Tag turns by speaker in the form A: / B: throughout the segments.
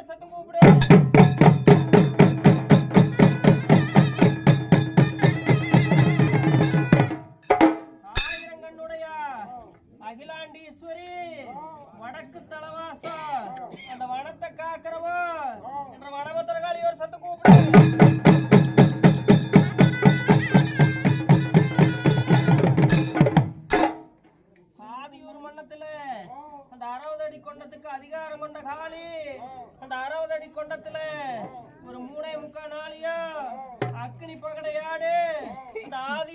A: அதிகாரியும் சத்தம் கூப்பிடு. அகிலாண்டீஸ்வரி வடக்கு தலவாசா. அந்த வனத்தை காக்கிறவோ? என்ற வனபத்திரகாளி ஒரு சத்தம் கூப்பிடு.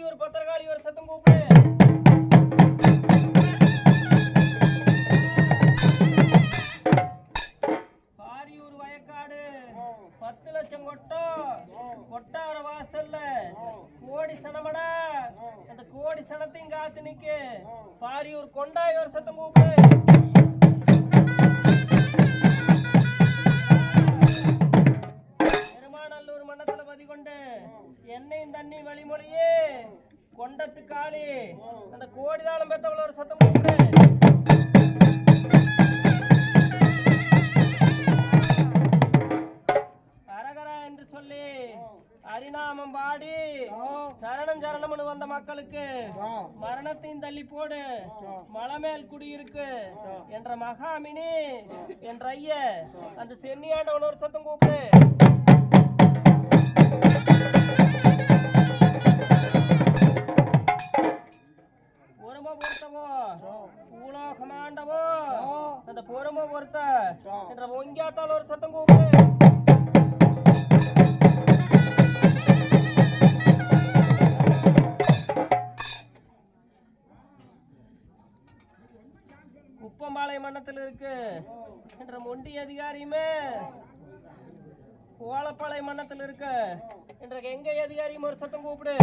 A: ஒரு பத்திரகாளி ஒரு சத்தம் கூப்பிடு. காளி அந்த கோடிதாளம் பெத்தவள ஒரு சத்தம் கூப்பிடு அரகரா என்று சொல்லி ஹரிநாமம் பாடி சரணம் சரணம்னு வந்த மக்களுக்கு மரணத்தையும் தள்ளி போடு. மலமேல் குடியிருக்கு. என்ற மகாமினி என்ற ஐய அந்த சென்னியாண்டவன் ஒரு சத்தம் கூப்பிடு. பொறுமை பொறுத்த என்ற ஒங்கியாத்தால் ஒரு சத்தம் கூப்பிடு. குப்பம்பாளைய மன்னத்தில் இருக்கு. என்ற மொண்டி அதிகாரியுமே ஓலப்பாளைய மன்னத்தில் இருக்கு. என்ற எங்க அதிகாரியும் ஒரு சத்தம் கூப்பிடு.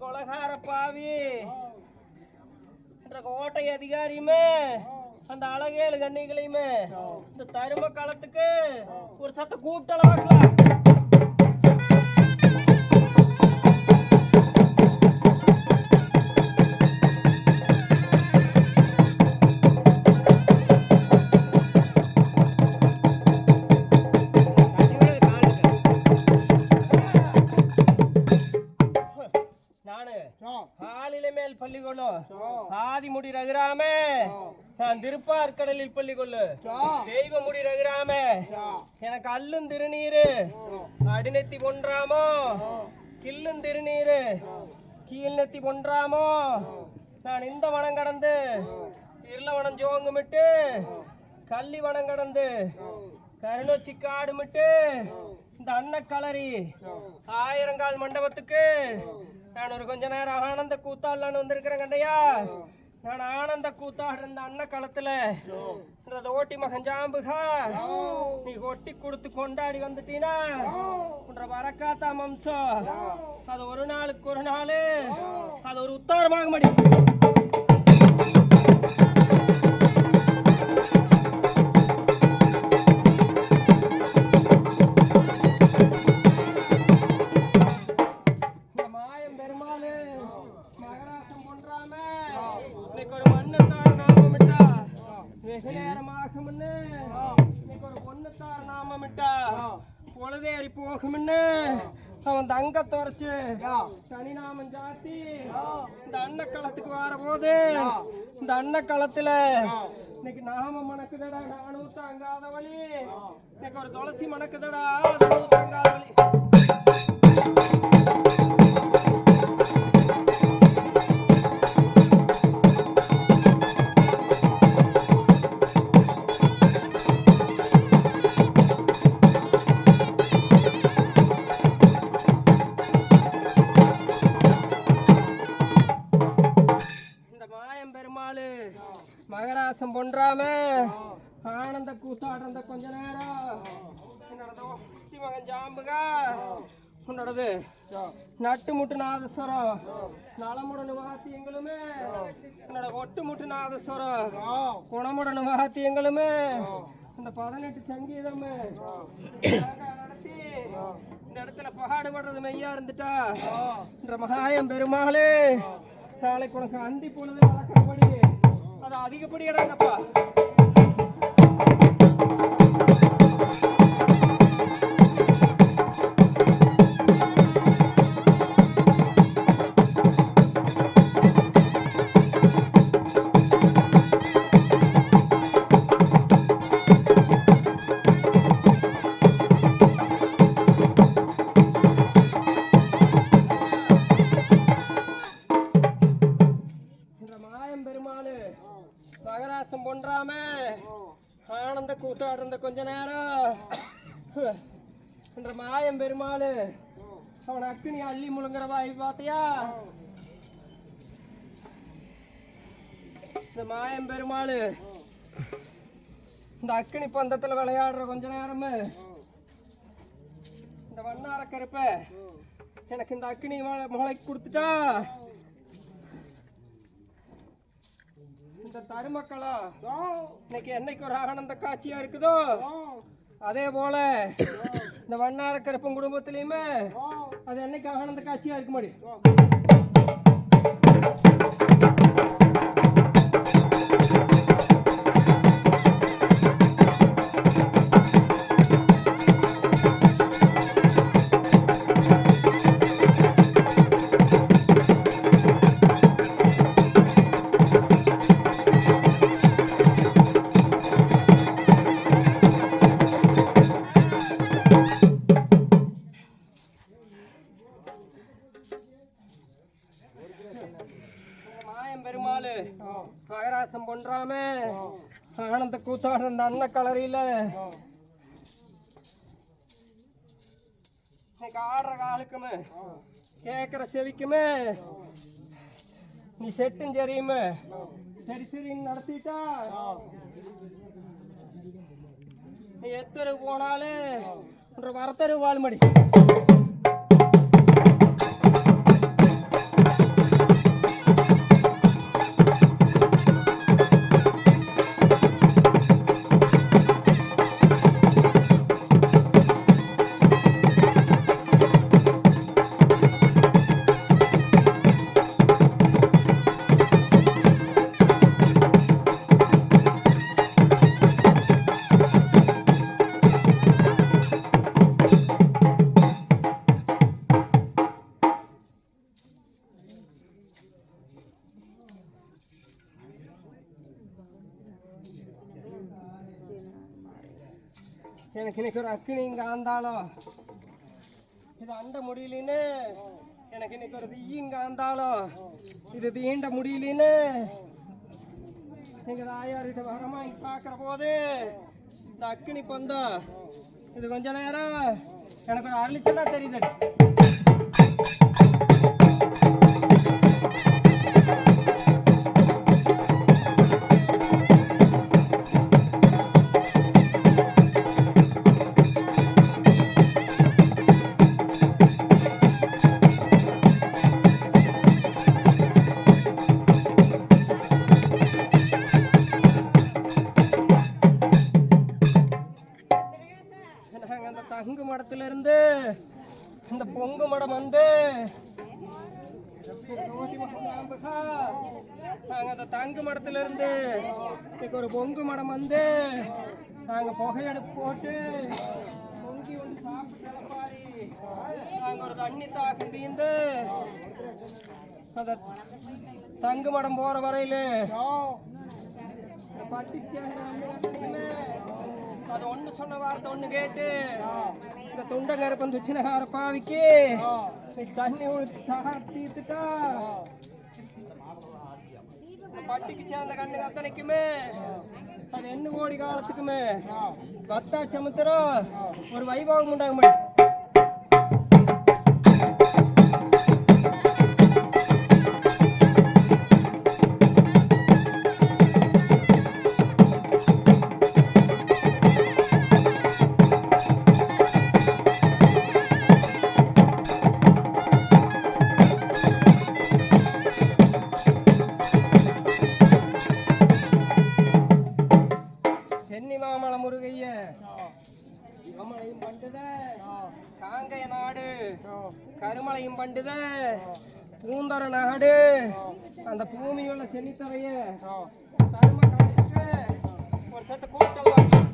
A: கொலகார பாவி என்ற கோட்டை அதிகாரியுமே அந்த அழகேழு கண்ணிகளையுமே இந்த தரும காலத்துக்கு ஒரு சத்த கூப்பிட்டு ஆளில மேல் பள்ளி கொள்ளும் ஆதிமுடி ரகுராம நான் திருப்பார்கடலில் பள்ளி கொள்ளு தெய்வ முடி ரகுராம. எனக்கு அல்லும் திருநீரு. அடிநெத்தி பொன்றாமோ? கில்லும் திருநீரு. கீழ் நெத்தி பொன்றாமோ? நான் இந்த வனம் கடந்து இருளவனம் ஜோங்குமிட்டு கள்ளி வனம் கடந்து கருணொச்சி காடுமிட்டு. இந்த அன்ன கலரி ஆயிரங்கால் மண்டபத்துக்கு. நான் ஒரு கொஞ்ச நேரம் ஆனந்த கூத்தாடலான்னு வந்திருக்கிறேன் கண்டையா. நான் ஆனந்த கூத்தாடுற இந்த அன்ன களத்துல இந்த ஓட்டி மகன் ஜாம்புகா. நீ ஒட்டி கொடுத்து கொண்டாடி வந்துட்டீனா? உன்ற வரக்காத்தா மம்சம் அது ஒரு நாளுக்கு ஒரு நாள். அது ஒரு உத்தாரமாக மடி வெகு நேரமாகும்னு இன்னைக்கு ஒரு பொண்ணுத்தார் நாமமிட்டா. பொழுதேறி போகும்னு. அவன் தங்க துறைச்சு சனி நாமம் ஜாத்தி இந்த அன்னக்களத்துக்கு வர போது இந்த அன்னக்களத்துல இன்னைக்கு நாம மணக்குதடா நானும் தாங்காத வழி. இன்னைக்கு ஒரு துளசி மணக்குதடா அதுவும் தாங்காத வழி. இந்த மாயம் கொஞ்ச நேரம். என்னோடது ஒட்டி மகன் ஜாம்புகா உன்னோடது நட்டு முட்டு நாதஸ்வரம். நலமுடன் வாத்தியங்களுமே. என்னோட ஒட்டு முட்டு நாதஸ்வரம். குணமுடன் வாத்தியங்களுமே. இந்த பதினெட்டு சங்கீதமே நடத்தி இந்த இடத்துல பாடுபடுறது மெய்யா இருந்துட்டா. என்ற மகாயம் பெருமாளே நாளைக்கு உனக்கு அந்தி பொழுது வளர்க்கிறபடி அது அதிகப்படி இடங்கப்பா Thank you. என்ற மாயம் பெருமாள். அவன் அக்னி அள்ளி முழுங்குற வாய் பார்த்தியா? இந்த மாயம் பெருமாளு இந்த அக்னி பந்தத்தில் விளையாடுற கொஞ்ச நேரம் இந்த வண்ணார கருப்ப எனக்கு இந்த அக்னி முளைக்கு கொடுத்துட்டா? இந்த தருமக்களா இன்னைக்கு என்னைக்கு ஒரு ஆனந்த காட்சியா இருக்குதோ? அதே போல இந்த வண்ணார கருப்பன் குடும்பத்திலயுமே அது என்னைக்கு ஆனந்த காட்சியா இருக்க மாதிரி அன்ன கலரியில இன்னைக்கு ஆடுற காலுக்குமே கேட்குற செவிக்குமே நீ செட்டும் சரியுமே சரி சரின்னு நடத்திட்டா நீ எத்தரு ஒன்று வரத்தரு வாழ்மடி இன்னைக்கு ஒரு அக்கினி இங்கே ஆந்தாலும் இது அண்ட முடியலன்னு எனக்கு இன்னைக்கு ஒரு தீ இங்கே ஆந்தாலும் இது தீண்ட முடியலன்னு எங்கள் தாயார்கிட்ட வரமா இங்க பார்க்குற போது இந்த அக்கினி பந்தம் இது கொஞ்ச நேரம் எனக்கு ஒரு அரளிச்சலா தெரியுது. அந்த இருந்து இன்னைக்கு ஒரு பொங்கு மடம் வந்து நாங்க புகையெடுப்பு போட்டு பொங்கி ஒன்று சாப்பிட்டு நாங்க ஒரு தண்ணி தாக்கு தீந்து அந்த தங்கு மடம் போற வரையில அது ஒண்ணு சொன்ன வார்த்தை ஒண்ணு கேட்டு இந்த துண்டங்கருப்பன் துச்சினகார பாவிக்கு தண்ணி ஊற்றி தீர்த்துட்டா பட்டிக்கு சேர்ந்த கண்ணு அத்தனைக்குமே அது என்ன கோடி காலத்துக்குமே. பத்தா சமுத்திரம் ஒரு வைபவம் உண்டாக கருமலையும் பண்டித பூந்தர நாடு அந்த பூமியோட சென்னித்தவைய ஒரு சட்ட கோட்டல்